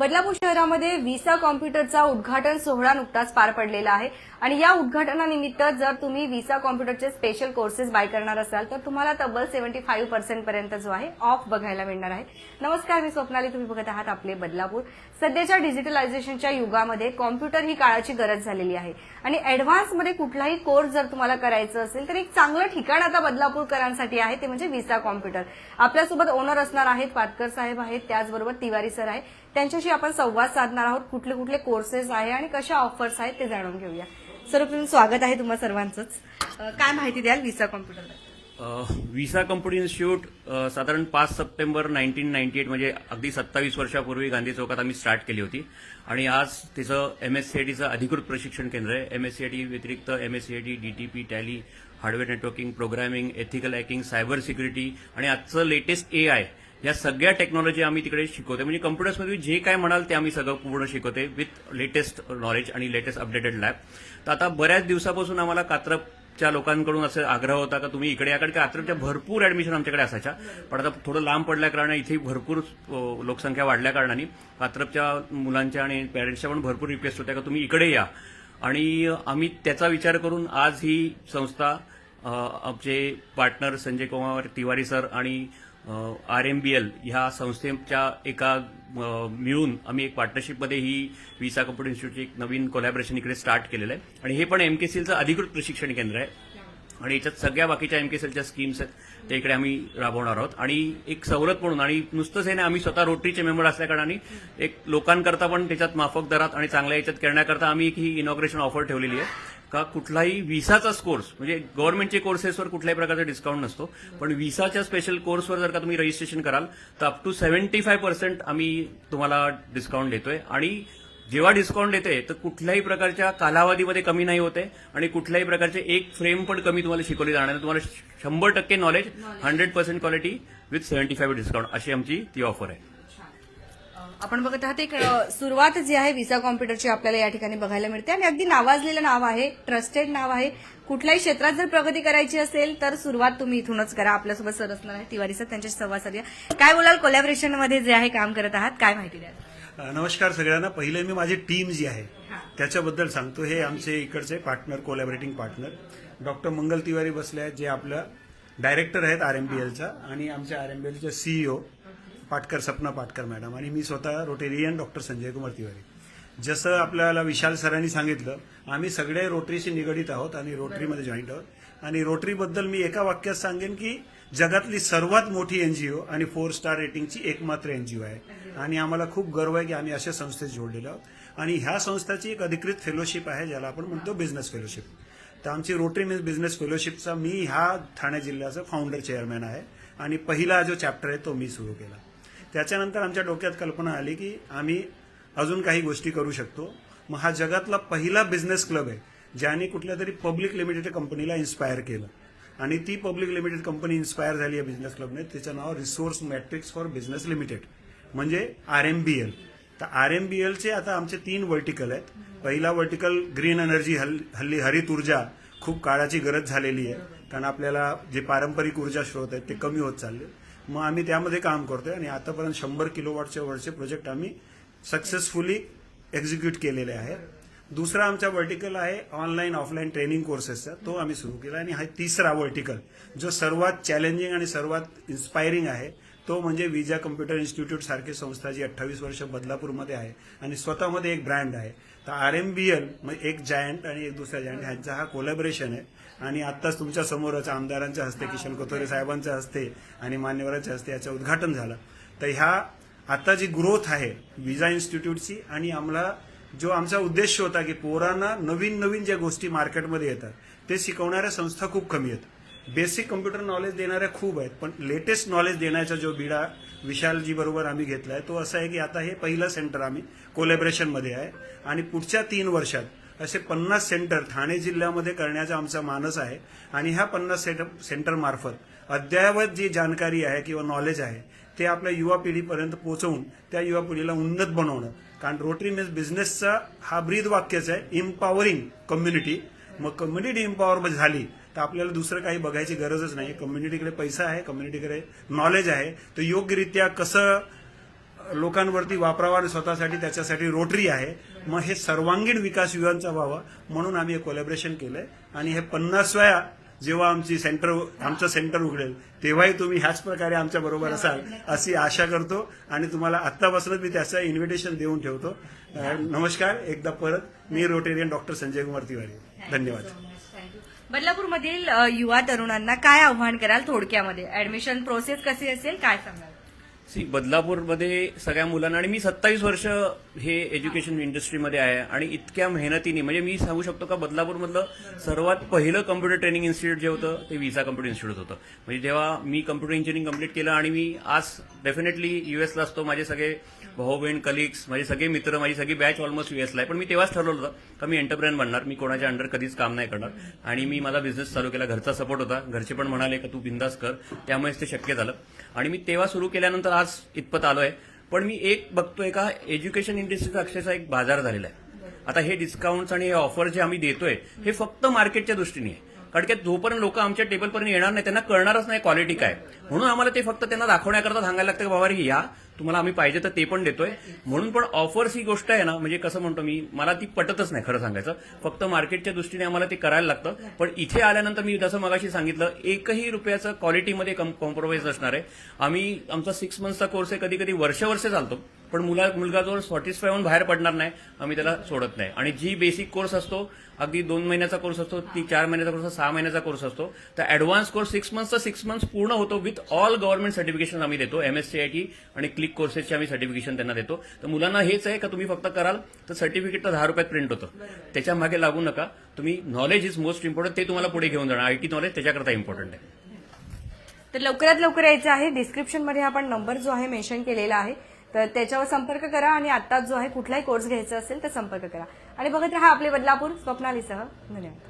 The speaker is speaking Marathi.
बदलापूर शहरामध्ये व्हिसा कॉम्प्युटरचा उद्घाटन सोहळा नुकताच पार पडलेला आहे. आणि या उद्घाटनानिमित्त जर तुम्ही व्हिसा कॉम्प्युटरचे स्पेशल कोर्सेस बाय करणार असाल तर तुम्हाला तब्बल सेव्हन्टी फाईव्ह पर्सेंट पर्यंत जो आहे ऑफ बघायला मिळणार आहे. नमस्कार मी स्वप्नाली. तुम्ही बघत आहात आपले बदलापूर. सध्याच्या डिजिटलायझेशनच्या युगामध्ये कॉम्प्युटर ही काळाची गरज झालेली आहे. आणि मध्ये कुठलाही कोर्स जर तुम्हाला करायचं असेल तर एक चांगलं ठिकाण आता बदलापूरकरांसाठी आहे ते म्हणजे व्हिसा कॉम्प्युटर. आपल्यासोबत ओनर असणार आहेत पाटकर साहेब आहेत त्याचबरोबर तिवारी सर आहे त्यांच्याशी आपण संवाद साधणार आहोत कुठले कुठले कोर्सेस आहे आणि कशा ऑफर्स आहेत ते जाणून घेऊया. सर्वप्रथम स्वागत आहे तुम्हाला सर्वांचंच. काय माहिती द्याल Visa Computer Visa Computer Institute साधारण पाच सप्टेंबर नाईन्टीन नाईन्टी एट म्हणजे अगदी सत्तावीस वर्षापूर्वी गांधी चौकात आम्ही स्टार्ट केली होती. आणि आज तिचं एम एस सी आय टीचं अधिकृत प्रशिक्षण केंद्र आहे. M S C I T व्यतिरिक्त M S C I T P Tally hardware networking programming ethical hacking cyber security आणि आजचं लेटेस्ट ए आय या सगळ्या टेक्नॉलॉजी आम्ही तिकडे शिकवते म्हणजे कम्प्युटर्समध्ये जे काय म्हणाल ते आम्ही सगळं पूर्ण शिकवते विथ लेटेस्ट नॉलेज आणि लेटेस्ट अपडेटेड लॅब तर आता बऱ्याच दिवसापासून आम्हाला कात्रपच्या लोकांकडून असं आग्रह होता का तुम्ही इकडे याकडे कात्रपच्या भरपूर ऍडमिशन आमच्याकडे असायच्या. पण आता थोडं लांब पडल्या कारणाने इथे भरपूर लोकसंख्या वाढल्या कारणाने कात्रपच्या मुलांच्या आणि पॅरेंट्सच्या पण भरपूर रिक्वेस्ट होत्या का तुम्ही इकडे या. आणि आम्ही त्याचा विचार करून आज ही संस्था आमचे पार्टनर संजय कुमार तिवारी सर आणि आर एम बी एल ह्या संस्थेच्या एका मिळून आम्ही एक पार्टनरशिपमध्ये ही विसा कम्प्युटर इन्स्टिट्यूटची एक नवीन कोलॅबरेशन इकडे स्टार्ट केलेलं आहे. आणि हे पण एम के सीलचं अधिकृत प्रशिक्षण केंद्र आहे. आणि याच्यात सगळ्या बाकीच्या एमकेसीएलच्या स्कीम्स आहेत ते इकडे आम्ही राबवणार आहोत. आणि एक सवलत म्हणून आणि नुसतंच हे नाही आम्ही स्वतः रोटरीचे मेंबर असल्या कारणाने एक लोकांकरता पण त्याच्यात माफक दरात आणि चांगल्या याच्यात करण्याकरता आम्ही एक ही इनॉग्रेशन ऑफर ठेवलेली आहे. का कुठलाही विसाचाच कोर्स म्हणजे गव्हर्नमेंटचे कोर्सेसवर कुठल्याही प्रकारचा डिस्काउंट नसतो पण विसाच्या स्पेशल कोर्सवर जर का तुम्ही रजिस्ट्रेशन कराल तर up to seventy five percent आम्ही तुम्हाला डिस्काउंट देतोय. आणि जेव्हा डिस्काउंट येते तर कुठल्याही प्रकारच्या कालावधीमध्ये कमी नाही होते आणि कुठल्याही प्रकारचे एक फ्रेम पण कमी तुम्हाला शिकवली जाणार नाही. तुम्हाला शंभर टक्के knowledge hundred percent quality with seventy five discount अशी आमची ती ऑफर आहे. आपण बघत आहात एक सुरुवात जी आहे व्हिसा कॉम्प्युटरची आपल्याला या ठिकाणी बघायला मिळते आणि अगदी नावाजलेलं नाव आहे ट्रस्टेड नाव आहे. कुठल्याही क्षेत्रात जर प्रगती करायची असेल तर सुरुवात तुम्ही इथूनच करा. आपल्यासोबत सर असणार आहे तिवारी सर त्यांच्याशी संवाद साधूया. काय बोलाल कोलॅबरेशनमध्ये जे आहे काम करत आहात? काय माहिती द्याल? अ, नमस्कार सगळ्यांना. पहिले मी माझी टीम जी आहे त्याच्याबद्दल सांगतो. हे आमचे इकडचे partner collaborating partner doctor Mangal Tiwari बसले आहेत जे आपलं डायरेक्टर आहेत आर एम बी एलचा आणि आमचे आर एम बी एलचे सीईओ पाटकर सपना पाटकर मॅडम. आणि मी स्वतः रोटेरियन डॉक्टर संजय कुमार तिवारी. जसं आपल्याला विशाल सरांनी सांगितलं आम्ही सगळे रोटरीशी निगडीत आहोत आणि रोटरीमध्ये जॉईंट आहोत. आणि रोटरीबद्दल मी एका वाक्यात सांगेन की जगातली सर्वात मोठी एनजीओ आणि फोर स्टार रेटिंगची एकमात्र एनजीओ आहे. आणि आम्हाला खूप गर्व आहे की आम्ही अशा संस्थेत जोडलेलो आहोत. आणि ह्या संस्थेची एक अधिकृत फेलोशिप आहे ज्याला आपण म्हणतो बिझनेस फेलोशिप. तर आमची रोटरी मीन्स बिझनेस फेलोशिपचा मी ह्या ठाणे जिल्ह्याचा फाउंडर चेअरमॅन आहे. आणि पहिला जो चॅप्टर आहे तो मी सुरू केला. त्याच्यानंतर आमच्या डोक्यात कल्पना आली की आम्ही अजून काही गोष्टी करू शकतो. मग हा जगातला पहिला बिझनेस क्लब आहे ज्याने कुठल्या तरी पब्लिक लिमिटेड कंपनीला इन्स्पायर केलं. आणि ती पब्लिक लिमिटेड कंपनी इन्स्पायर झाली आहे बिझनेस क्लबने तिचं नाव Resource Matrix for Business Limited म्हणजे आर एम बी एल तर आर एम बी एलचे आता आमचे तीन वर्टिकल आहेत. पहिला वर्टिकल ग्रीन एनर्जी हल्ली हरित ऊर्जा खूप काळाची गरज झालेली आहे. कारण आपल्याला जे पारंपरिक ऊर्जा स्रोत आहेत ते कमी होत चालले. मग आम्ही त्यामध्ये काम करतोय आणि आतापर्यंत शंभर किलोवॉटच्या वरचे प्रोजेक्ट आम्ही सक्सेसफुली एक्झिक्यूट केलेले आहेत. दुसरा आमचा वर्टिकल आहे ऑनलाईन ऑफलाईन ट्रेनिंग कोर्सेसचा तो आम्ही सुरू केला आणि हा तिसरा वर्टिकल जो सर्वात चॅलेंजिंग आणि सर्वात इन्स्पायरिंग आहे तो म्हणजे विजा कम्प्युटर इन्स्टिट्यूट सारखी संस्था जी अठ्ठावीस वर्ष बदलापूरमध्ये आहे आणि स्वतःमध्ये एक ब्रँड आहे. तर आर एम बी एल एक जायंट आणि एक दुसरा जायंट ह्यांचा हा कोलॅबरेशन आहे. आणि आत्ताच तुमच्या समोरच आमदारांच्या हस्ते किशन कोथोरे साहेबांच्या हस्ते आणि मान्यवरांच्या हस्ते याचं उद्घाटन झालं. तर ह्या आता जी ग्रोथ आहे विजा इन्स्टिट्यूटची आणि आम्हाला जो आमचा उद्देश होता की पोरांना नवीन नवीन ज्या गोष्टी मार्केटमध्ये येतात ते शिकवणाऱ्या संस्था खूप कमी आहेत. बेसिक कम्प्युटर नॉलेज देणाऱ्या खूप आहेत पण लेटेस्ट नॉलेज देण्याचा जो बिडा विशालजी बरोबर आम्ही आहे तो असा आहे की आता हे पहिलं सेंटर आम्ही कोलॅबरेशनमध्ये आहे. आणि पुढच्या तीन वर्षात असे पन्नास सेंटर ठाणे जिल्ह्यामध्ये करण्याचा आमचा मानस आहे. आणि ह्या पन्नास सेंटर मार्फत अद्ययावत जी जानकारी आहे किंवा नॉलेज आहे ते आपल्या युवा पिढीपर्यंत पोहोचवून त्या युवा पिढीला उन्नत बनवणं कारण रोटरी मीन्स बिझनेसचा हा ब्रीद वाक्यच आहे इम्पॉवरिंग कम्युनिटी मग कम्युनिटी इम्पॉवर झाली तर आपल्याला दुसरं काही बघायची गरजच नाही. कम्युनिटीकडे पैसा आहे कम्युनिटीकडे नॉलेज आहे. तर योग्यरित्या कसं लोकांवरती वापरावा आणि स्वतःसाठी त्याच्यासाठी रोटरी आहे. मग हे सर्वांगीण विकास युवांचा व्हावा म्हणून आम्ही हे कोलॅबरेशन केलंय. आणि हे पन्नासव्या जेव्हा आमची सेंटर आमचं सेंटर उघडेल तेव्हाही तुम्ही ह्याच प्रकारे आमच्या बरोबर असाल अशी आशा करतो. आणि तुम्हाला आत्तापासूनच मी त्याचं इन्व्हिटेशन देऊन ठेवतो. नमस्कार. एकदा परत मी रोटेरियन डॉक्टर संजय कुमार तिवारी. धन्यवाद. बदलापूरमधील युवा तरुणांना काय आव्हान कराल थोडक्यामध्ये? ऍडमिशन प्रोसेस कशी असेल? काय सांगाल? सी बदलापूरमध्ये सगळ्या मुलांना आणि मी सत्तावीस वर्ष हे एज्युकेशन इंडस्ट्रीमध्ये आहे आणि इतक्या मेहनतीने म्हणजे मी सांगू शकतो का बदलापूरमधलं सर्वात पहिलं कम्प्युटर ट्रेनिंग इन्स्टिट्यूट जे होतं ते विसा कम्प्युटर इन्स्टिट्यूट होतं. म्हणजे जेव्हा मी कम्प्युटर इंजिनिअरिंग कंप्लीट केलं आणि मी आज डेफिनेटली युएसला असतो माझे सगळे भाऊ बहीण कलिग्स माझे सगळे मित्र माझी सगळी बॅच ऑलमोस्ट युएसला आहे. पण मी तेव्हाच ठरवलं होतं का मी एंटरप्रेन बनणार मी कोणाच्या अंडर कधीच काम नाही करणार. आणि मी माझा बिझनेस चालू केला घरचा सपोर्ट होता. घरचे पण म्हणाले का तू बिंदास कर. त्यामुळेच ते शक्य झालं. आणि मी तेव्हा सुरू केल्यानंतर आज इतपत आलोय. पण मी एक बघतोय का एज्युकेशन इंडस्ट्रीचा अक्षरशः एक बाजार झालेला आहे. आता हे डिस्काउंट्स आणि हे ऑफर जे आम्ही देतोय हे फक्त मार्केटच्या दृष्टीने आहे. कारण की जोपर्यंत लोक आमच्या टेबलपर्यंत येणार नाही त्यांना कळणारच नाही क्वालिटी काय. म्हणून आम्हाला ते फक्त त्यांना दाखवण्याकरता सांगायला लागतं की बाबा या तुम्हाला आम्ही पाहिजे तर ते पण देतोय. म्हणून पण ऑफर्स ही गोष्ट आहे ना म्हणजे कसं म्हणतो मी मला ती पटतच नाही खरं सांगायचं. फक्त मार्केटच्या दृष्टीने आम्हाला ते करायला लागतं. पण इथे आल्यानंतर मी जसं मगाशी सांगितलं एकही रुपयाचं क्वालिटीमध्ये कॉम्प्रोमाइज असणार आहे. आम्ही आमचा सिक्स मंथचा कोर्स आहे कधी कधी वर्ष वर्ष चालतो. पण मुला मुलगा जो सॅटिस्फाय होऊन बाहेर पडणार नाही आम्ही त्याला सोडत नाही. आणि जी बेसिक कोर्स असतो अगदी दोन महिन्याचा कोर्स असतो ती चार महिन्याचा कोर्स सहा महिन्याचा कोर्स असतो. तर ऍडव्हान्स कोर्स सिक्स मंथचा सिक्स मंथ्स पूर्ण होतो विथ ऑल गव्हर्नमेंट सर्टिफिकेशन आम्ही देतो एमएससीआयटी आणि क्लिक कोर्सेसचे आम्ही सर्टिफिकेशन त्यांना देतो. तर मुलांना हेच आहे का तुम्ही फक्त कराल तर सर्टिफिकेट तर दहा रुपयात प्रिंट होतं. त्याच्यामागे लागू नका. तुम्ही नॉलेज इज मोस्ट इम्पॉर्टंट ते तुम्हाला पुढे घेऊन जाणार. आयटी नॉलेज त्याच्याकरता इम्पॉर्टंट आहे. तर लवकरात लवकर यायचं आहे. डिस्क्रिप्शनमध्ये आपण नंबर जो आहे मेन्शन केलेला आहे. तर त्याच्यावर संपर्क करा आणि आता जो आहे कुठलाही कोर्स घ्यायचा असेल तर संपर्क करा. आणि बघत राहा आपले बदलापूर स्वप्नालीसह. धन्यवाद.